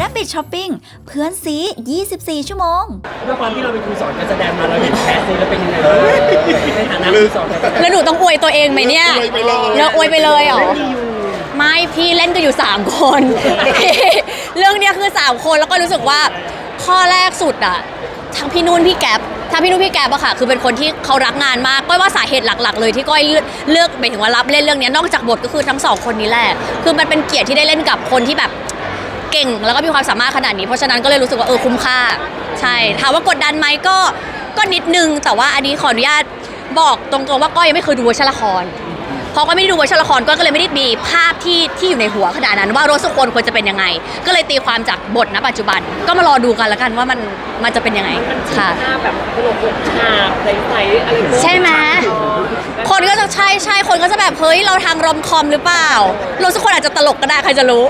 Rabbit Shopping เพื่อนซี 24 ชั่วโมง ด้วยความที่เราเป็นครูสอนการแสดงมาเราเห็นแคสนี้แล้วเป็นยังไงบ้างในฐานะครูสอนการแสดงแล้วหนูต้องอวยตัวเองไหมเนี่ยอวยไปเลย แล้วอวยไปเลยเหรอเล่นดีอยู่ไม่พี่เล่นกันอยู่ 3 คน เรื่องเนี้ยคือ 3 คนแล้วก็รู้สึกว่าข้อแรกสุดอะทั้งพี่นุ่นพี่แก๊ป ถ้าพี่นุ้พี่แก๊ปอะค่ะ คือเป็นคนที่เขารักงานมากก้อยว่าสาเหตุหลัก ๆ เลยที่ก้อยเลือกหมายถึงว่ารับเล่นเรื่องนี้นอกจากบทก็คือทั้งสองคนนี้แหละคือมันเป็นเกียรติที่ได้เล่นกับคนที่แบบเก่ง แล้วก็มีความสามารถขนาดนี้ เพราะฉะนั้นก็เลยรู้สึกว่าเออคุ้มค่า ใช่ถามว่ากดดันไหมก็ก็นิดนึงแต่ว่าอันนี้ขออนุญาตบอกตรงๆว่าก้อยยังไม่เคยดูเวอร์ชันละคร พอก็ไม่ได้ดูเวอร์ชันละครก็เลยไม่ได้มีภาพที่ที่อยู่ในหัวขนาดนั้น ว่ารถสุคนควรจะเป็นยังไง ก็เลยตีความจากบทณปัจจุบัน ก็มารอดูกันละกันว่ามันมันจะเป็นยังไงค่ะหน้าแบบตลกหกฉากใสๆอะไรพวกใช่ไหมคนก็จะใช่ใช่คนก็จะแบบเฮ้ยเราทางรอมคอมหรือเปล่ารถสุคนอาจจะตลกก็ได้ใครจะรู้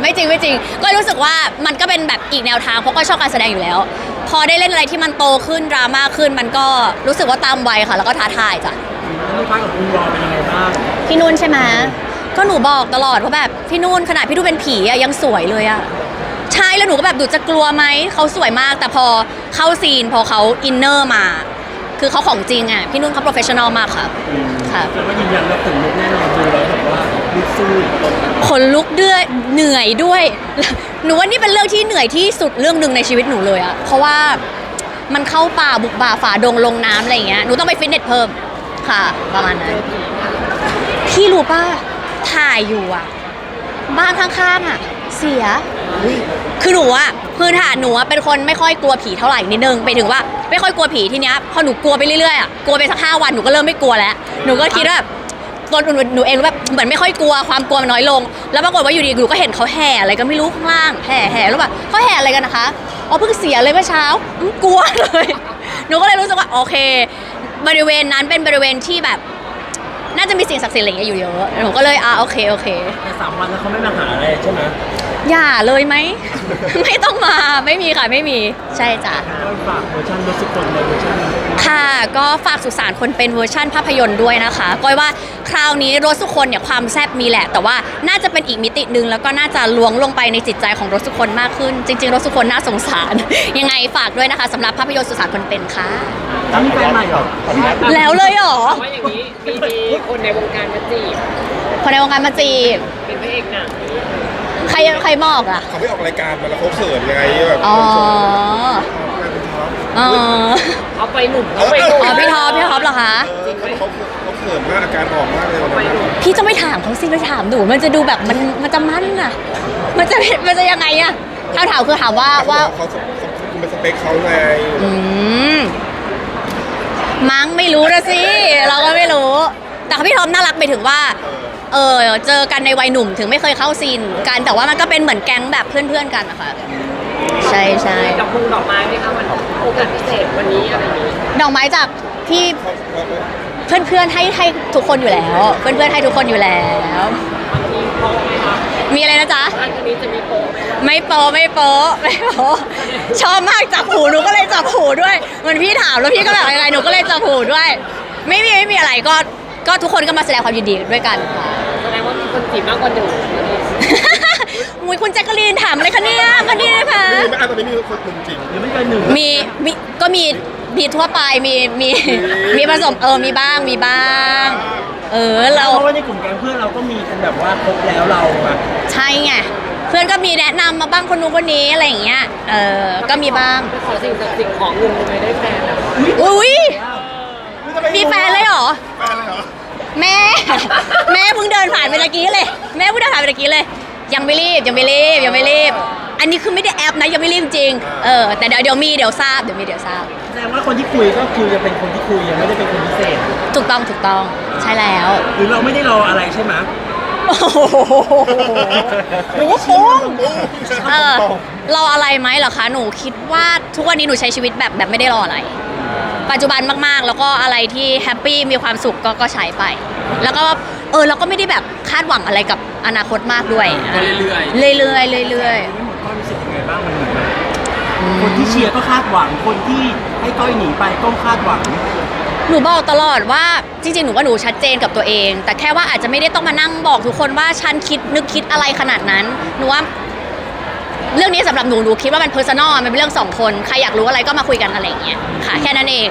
ไม่จริงไม่จริง ก็รู้สึกว่ามันก็เป็นแบบอีกแนวทางเพราะก็ชอบการแสดงอยู่แล้ว พอได้เล่นอะไรที่มันโตขึ้นดราม่าขึ้นมันก็รู้สึกว่าตามวัยค่ะ แล้วก็ท้าทายจ้ะ ลูกค้ากับคุณรอเป็นยังไงบ้างพี่นุ่นใช่ไหมก็หนูบอกตลอดว่าแบบพี่นุ่นขนาดพี่นุ่นเป็นผีอะยังสวยเลยอะใช่แล้วหนูก็แบบดูจะกลัวไหมเขาสวยมาก แต่พอเข้าซีนพอเขาอินเนอร์มา คือเขาของจริงอะพี่นุ่นเขาโปรเฟชชั่นอลมากค่ะค่ะแล้วก็ยืนยันว่าถึงลุกแน่นอนดูแล้วแบบว่าลุกสู้ขนลุกด้วยเหนื่อยด้วย หนูว่านี่เป็นเรื่องที่เหนื่อยที่สุดเรื่องหนึ่งในชีวิตหนูเลยอะเพราะว่ามันเข้าป่าบุกป่าฝ่าดงลงน้ำอะไรอย่างเงี้ยหนูต้องไปฟิตเนสเพิ่ม ค่ะ ประมาณนั้น พี่รู้ป่ะ ถ่ายอยู่อะ บ้านข้างๆอะ เสีย คือหนูอะพื้นฐานหนูอะเป็นคนไม่ค่อยกลัวผีเท่าไหร่นิดนึงไปถึงว่า ไม่ค่อยกลัวผีทีเนี้ยพอหนูกลัวไปเรื่อยๆอะกลัวไปสักห้าวันหนูก็เริ่มไม่กลัวแล้ว หนูก็คิดว่าแบบตอนหนูเองแบบเหมือนไม่ค่อยกลัวความกลัวมันน้อยลง แล้วปรากฏว่าอยู่ดีหนูก็เห็นเขาแห่อะไรก็ไม่รู้ข้างล่างแห่แห่แล้วแบบเขาแห่อะไรกันนะคะอ๋อเพิ่งเสียเลยเมื่อเช้า กลัวเลย หนูก็เลยรู้สึกว่าโอเค บริเวณนั้นเป็นบริเวณที่แบบ น่าจะมีสิ่งศักดิ์สิทธิ์อะไรอย่างเงี้ยอยู่เยอะหนูก็เลยอ่าโอเคโอเค แต่สามวันแล้วเขาไม่มาหาอะไรใช่ไหมอย่าเลยไหม ไม่ต้องมาไม่มีค่ะไม่มีใช่จ้ะ ก็ฝากเวอร์ชันรถสุคนในเวอร์ชันค่ะก็ฝากสุสานคนเป็นเวอร์ชั่นภาพยนตร์ด้วยนะคะก้อยว่าคราวนี้รถสุคนเนี่ยความแซ่บมีแหละ แต่ว่าน่าจะเป็นอีกมิติหนึ่งแล้วก็น่าจะล้วงลงไปในจิตใจของรถสุคนมากขึ้น จริง ๆ รถสุคนน่าสงสาร ยังไงฝากด้วยนะคะสำหรับภาพยนตร์สุสานคนเป็นค่ะแล้วมีแฟนใหม่เหรอ แล้วเลยเหรอ ว่าอย่างนี้มีมีคนในวงการมาจีบคนในวงการมาจีบเป็นพระเอกหนังใครใครบอกอะ เขาไม่ออกรายการมาแล้วเขาเขินไงแบบอ๋อคนชมเป็นท็อปอ๋อเขาไปหนุ่มเขาไปหนุ่มอ๋อพี่ท็อปพี่ท็อปเหรอคะเออเขาเขาเขินมากอาการออกมากเลยวันไปนั้นหนุ่มพี่จะไม่ถามเขาสิไปถามหนูมันจะดูแบบมันมันจะมั่นอะมันจะมันจะยังไงอะคำถามคือถามว่าว่าเขาเขาคุณเป็นสเปคเขาไงอืมมั้งไม่รู้นะสิ เราก็ไม่รู้ แต่เขาพี่ทอมน่ารักไปถึงว่า เออเจอกันในวัยหนุ่มถึงไม่เคยเข้าซีนกันแต่ว่ามันก็เป็นเหมือนแก๊งแบบเพื่อนๆกันนะคะใช่ใช่ดอกพุงดอกไม้ไหมคะวันโอกาสพิเศษวันนี้อะไรอย่างนี้ดอกไม้จากที่เขาเขาเพื่อนๆให้ให้ทุกคนอยู่แล้ว เพื่อนๆให้ทุกคนอยู่แล้ว วันนี้โป๊ะไหมคะมีอะไรนะจ๊ะ บ้านคนนี้จะมีโป๊ะไหมคะไม่โปะไม่โปะไม่โปะชอบมากจับหูหนูก็เลยจับหูด้วยเหมือนพี่ถามแล้วพี่ก็แบบยังไงหนูก็เลยจับหูด้วย ไม่มีไม่มีอะไรก็ ก็ทุกคนก็มาแสดงความยินดีด้วยกันค่ะ แสดงว่ามีคนจีบมากกว่าหนึ่งวันนี้มุยคุณแจ็คกะลีนถามอะไรคะเนี่ยมาดีนะคะไม่มีไหมอะตอนนี้มีคนหนุ่มจริงหรือไม่เกินหนึ่งมีมีก็มีมีทั่วไปมีมีมีผสมเออมีบ้างมีบ้าง เออเราเพราะว่าในกลุ่มแก๊งเพื่อนเราก็มีกันแบบว่าครบแล้วเราอะใช่ไงเพื่อนก็มีแนะนำมาบ้างคนนู้นคนนี้อะไรอย่างเงี้ยเออก็มีบ้างไปขอสิ่งศักดิ์สิทธิ์ของเงินทำไมได้แฟนอะอุ้ยมีแฟนเลยเหรอ แฟนเลยเหรอ แม่ แม่เพิ่งเดินผ่านไปตะกี้เลย แม่เพิ่งเดินผ่านไปตะกี้เลย ยังไม่รีบยังไม่รีบยังไม่รีบ อันนี้คือไม่ได้แอปนะยังไม่รีบจริงเออแต่เดี๋ยวเดี๋ยวมีเดี๋ยวทราบเดี๋ยวมีเดี๋ยวทราบ แสดงว่าคนที่คุยก็คือจะเป็นคนที่คุยยังไม่ได้เป็นคนพิเศษ ถูกต้องถูกต้องใช่แล้ว หรือเราไม่ได้รออะไรใช่ไหมโอ้โหหนูก็ปุ้งเออรออะไรไหมเหรอคะ หนูคิดว่าทุกวันนี้หนูใช้ชีวิตแบบแบบไม่ได้รออะไร ปัจจุบันมากๆ แล้วก็อะไรที่แฮปปี้มีความสุขก็ก็ใช้ไป แล้วก็เออเราก็ไม่ได้แบบคาดหวังอะไรกับอนาคตมากด้วยเรื่อยๆ เรื่อยๆเรื่อยก็รู้สึกยังไงบ้างมันเหมือนแบบคนที่เชียร์ก็คาดหวังคนที่ให้ก้อยหนีไปก็คาดหวังๆหนูบอกตลอดว่าจริงๆ หนูว่าหนูชัดเจนกับตัวเอง แต่แค่ว่าอาจจะไม่ได้ต้องมานั่งบอกทุกคนว่าฉันคิดนึกคิดอะไรขนาดนั้น หนูว่า เรื่องนี้สำหรับหนูหนูคิดว่ามันเพอร์ซันอลมันเป็นเรื่องสองคนใครอยากรู้อะไรก็มาคุยกันอะไรอย่างเงี้ยค่ะแค่นั้นเอง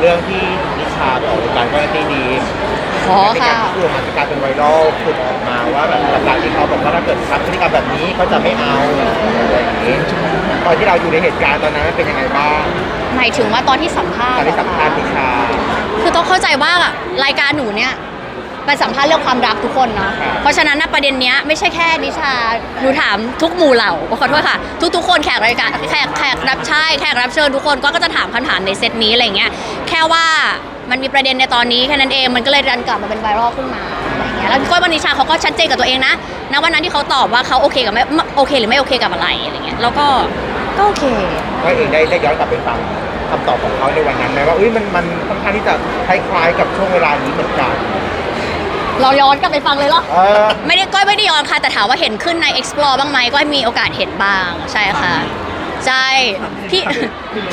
เรื่องที่นิชาไปออกรายการก็ตีดีอ๋อค่ะพูดออกมาจะกลายเป็นไวรัลพูดออกมาว่าแบบหลังจากที่เขาบอกว่าถ้าเกิดทำพฤติกรรมแบบนี้เขาจะไม่เอาอะไรอย่างนี้ตอนที่เราอยู่ในเหตุการณ์ตอนนั้นเป็นยังไงบ้างหมายถึงว่าตอนที่สัมภาษตอนณ์ที่สัมภาษณ์นิชาคือต้องเข้าใจว่ารายการหนูเนี่ย ไปสัมภาษณ์เรื่องความรักทุกคนเนาะครับเพราะฉะนั้นนะประเด็นเนี้ยไม่ใช่แค่นิชาหนูถามทุกหมู่เหล่าขอโทษค่ะ ทุกๆคนแขกรายการแขกแขกรับใช่แขกรับเชิญทุกคนก็ก็จะถามคำถามในเซตนี้อะไรเงี้ยแค่ว่ามันมีประเด็นในตอนนี้แค่นั้นเองมันก็เลยดันกลับมาเป็นไวรัลขึ้นมาอะไรเงี้ยแล้วพี่ก้อยวันนิชาเขาก็ชัดเจนกับตัวเองนะณวันนั้นที่เขาตอบว่าเขาโอเคกับไม่โอเคหรือไม่โอเคกับอะไรอะไรเงี้ยแล้วก็ก็โอเคก็เองได้ได้ย้อนกลับไปฟังคำตอบของเขาในวันนั้นไหมว่าอุ้ยมันมันค่อนข้างที่จะคล้ายๆกับช่วงเวลานี้เหมือนกัน เราย้อนกลับไปฟังเลยเหรอ เออไม่ได้ก้อยไม่ได้ย้อนค่ะ แต่ถามว่าเห็นขึ้นใน explore บ้างไหมก็มีโอกาสเห็นบ้าง ใช่ค่ะ ใช่พี่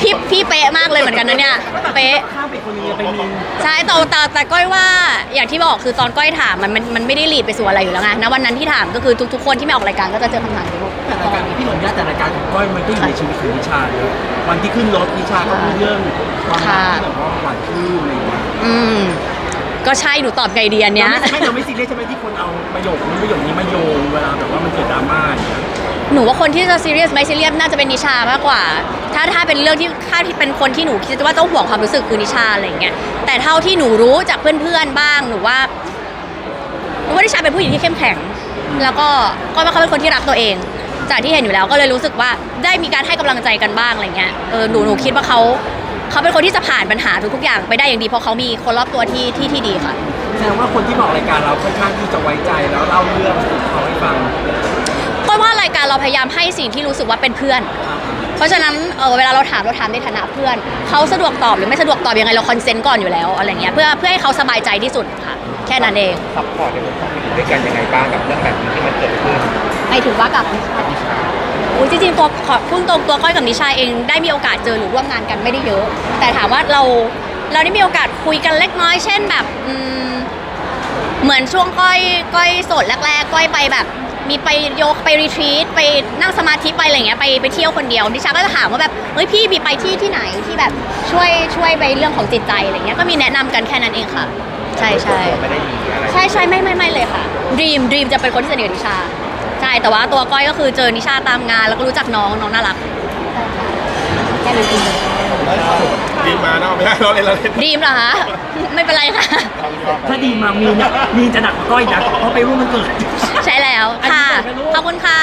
พี่พี่เป๊ะมากเลยเหมือนกันนะเนี่ยเป๊ะ ข้ามไปคนนึงไปมีใช่แต่แต่แต่ก้อยว่าอย่างที่บอกคือตอนก้อยถามมันมันมันไม่ได้หลีดไปสู่อะไรอยู่แล้วไงนะวันนั้นที่ถามก็คือทุกๆคนที่ไม่ออกรายการก็จะเจอคำถามนี้หมดแต่รายการนี้พี่หนุ่มญาติแต่รายการของก้อยมันก็อยู่ในชีวิตของนิชาเลยวันที่ขึ้นรถนิชาก็มีเรื่องความรักที่แบบว่าหวานชื่นอะไรอย่างเงี้ยอืม ก็ใช่หนูตอบไงดีอันเนี้ยเราไม่ไม่เราไม่ซีเรียสใช่ไหมที่คนเอาประโยคนี้ประโยคนี้มาโยงเวลาแบบว่ามันเกิดดราม่าอย่างเงี้ยหนูว่าคนที่จะซีเรียสไม่ซีเรียสน่าจะเป็นนิชามากกว่า ถ้าถ้าเป็นเรื่องที่ถ้าที่เป็นคนที่หนูคิดว่าต้องห่วงความรู้สึกคือนิชาอะไรอย่างเงี้ย แต่เท่าที่หนูรู้จากเพื่อนๆบ้างหนูว่าหนูว่านิชาเป็นผู้หญิงที่เข้มแข็ง แล้วก็ก็ว่าเขาเป็นคนที่รักตัวเอง จากที่เห็นอยู่แล้วก็เลยรู้สึกว่าได้มีการให้กำลังใจกันบ้างอะไรเงี้ย เออหนูหนูคิดว่าเขา เขาเป็นคนที่จะผ่านปัญหาทุกๆอย่างไปได้อย่างดีเพราะเขามีคนรอบตัวที่ที่ที่ดีค่ะ แสดงว่าคนที่บอกรายการเราค่อนข้างที่จะไว้ใจแล้วเล่าเรื่องของเขาให้ฟังเพราะว่ารายการเราพยายามให้สิ่งที่รู้สึกว่าเป็นเพื่อน เพราะฉะนั้นเออเวลาเราถามเราถามในฐานะเพื่อน เขาสะดวกตอบหรือไม่สะดวกตอบยังไงเราคอนเซนต์ก่อนอยู่แล้วอะไรเงี้ยเพื่อเพื่อให้เขาสบายใจที่สุดค่ะ แค่นั้นเองซัพพอร์ตในเรื่องของอยู่ด้วยกันยังไงบ้างกับเรื่องแบบนี้ที่มันเกิดขึ้นไอถือว่ากับ อุ้ยจริงๆตัวขอพุ่งตรงตัวก้อยกับนิชาเองได้มีโอกาสเจอหรือร่วมงานกันไม่ได้เยอะ แต่ถามว่าเราเราได้มีโอกาสคุยกันเล็กน้อย เช่นแบบอืมเหมือนช่วงก้อยก้อยโสดแรกๆก้อยไปแบบ มีไปโยกไปรีทรีตไปนั่งสมาธิไปอะไรเงี้ยไปไปเที่ยวคนเดียวนิชาก็จะถามว่าแบบเฮ้ยพี่มีไปที่ที่ไหนที่แบบช่วยช่วยไปเรื่องของจิตใจอะไรเงี้ยก็มีแนะนำกันแค่นั้นเองค่ะ ใช่ใช่ไม่ได้มีอะไร ใช่ใช่ไม่ไม่ไม่เลยค่ะดีมดีมจะเป็นคนที่สนิทกับนิชาใช่ แต่ว่าตัวก้อยก็คือเจอนิชาตามงาน แล้วก็รู้จักน้องน้องน่ารักแค่นั้นเองดีมาเนาะไม่ได้เราเล่นเราเล่นดีมเหรอคะ ไม่เป็นไรค่ะ ถ้าดีมามีเนี่ยมีจะหนักกว่าก้อยนะเพราะไปร่วมมันเกิด ใช่แล้วค่ะอันนี้เสร็จไหมลูกขอบคุณค่ะ